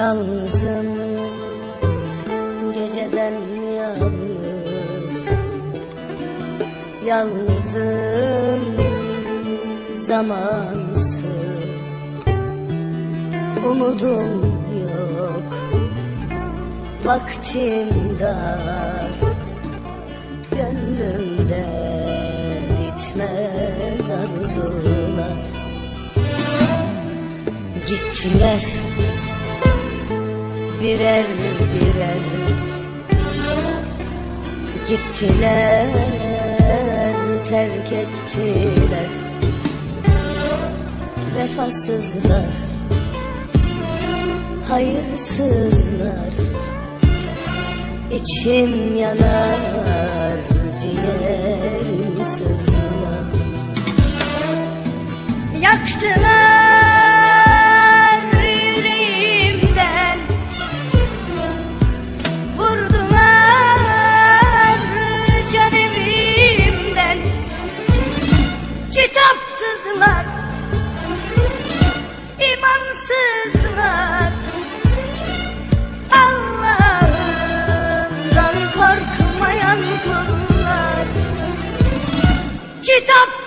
Yalnızım. Geceden yalnız Yalnızım. Zamansız. Umudum yok. Vaktim dar. Gönlümde bitmez arzular. Gittiler birer birer Gittiler terk ettiler. Vefasızlar Hayırsızlar İçim yanar ciğerim Get up!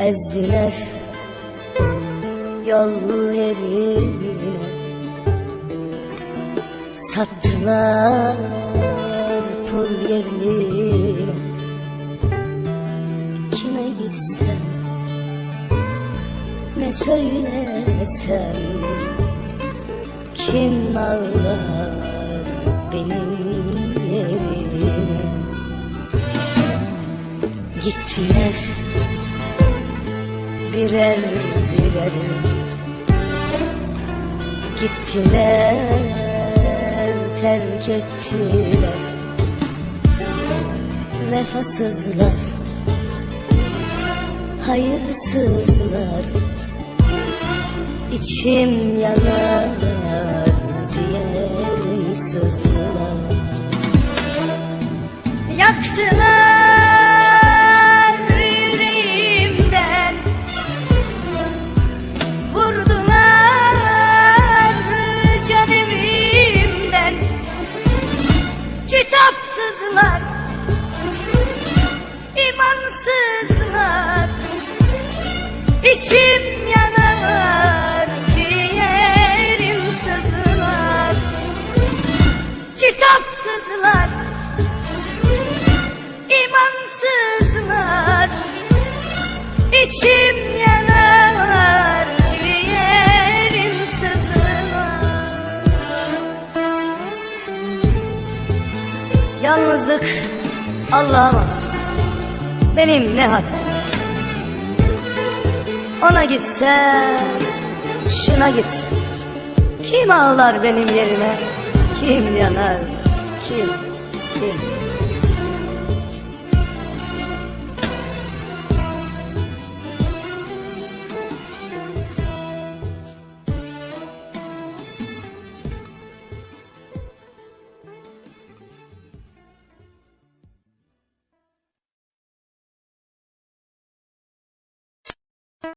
Ezdiler yol yerine Sattılar pul yerine Kime gitsem ne söylesem Kim ağlar benim yerime Gittiler birer birer Gittiler terk ettiler. Vefasızlar Hayırsızlar. İçim yanar ciğerim sızlar. Yaktılar Yalnızlık Allah'a mahsus. Benim ne haddim? Ona gitse Şuna gitse. Kim ağlar benim yerime? Kim yanar? Kim Kim